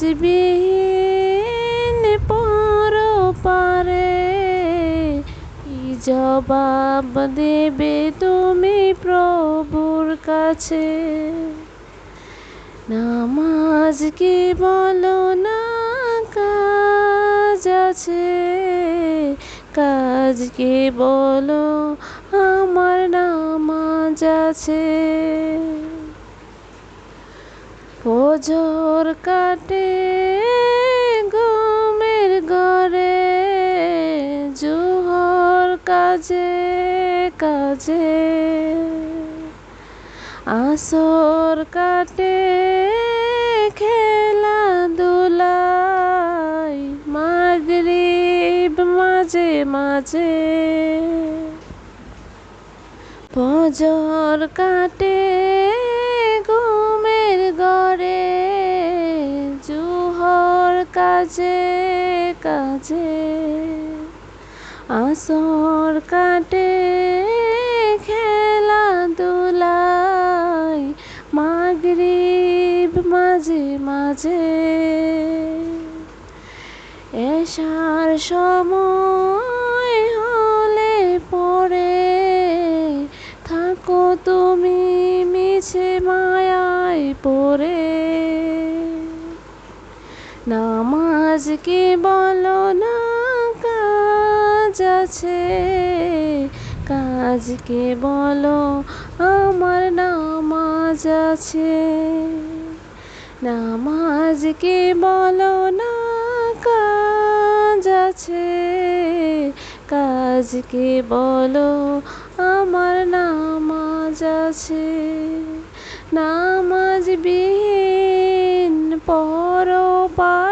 বিহীন পর পারে, কি জবাব দেবে তুমি প্রভুর কাছে? নামাজ কি বলো না, কাজ আছে? কাজকে বলো, আমার নামাজ আছে? ফজর কাটে গমের ঘরে, জোহর কাজে কাজে। আসর কাটে খেলাধুলাই মাগরিব মাঝে মাঝে। ফজর কাটে কাজে কাজে, আসর কাটে খেলাধুলাই মাগরিব মাঝে মাঝে। এসার সময় হলে পরে থাকো তুমি মিছে মায়ায় পড়ে। নামাজকে বলো না, কাজ আছে। কাজকে বলো, আমার নামাজ আছে। নামাজকে বলো না, কাজ আছে। কাজকে বলো, আমার নামাজ আছে। নামাজ বিহীন পর পারে কি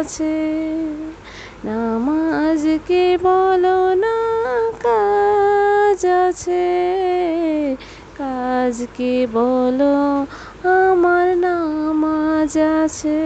নামাজ আছে নামাজকে বলো না কাজ আছে। কাজকে বলো আমার নামাজ আছে।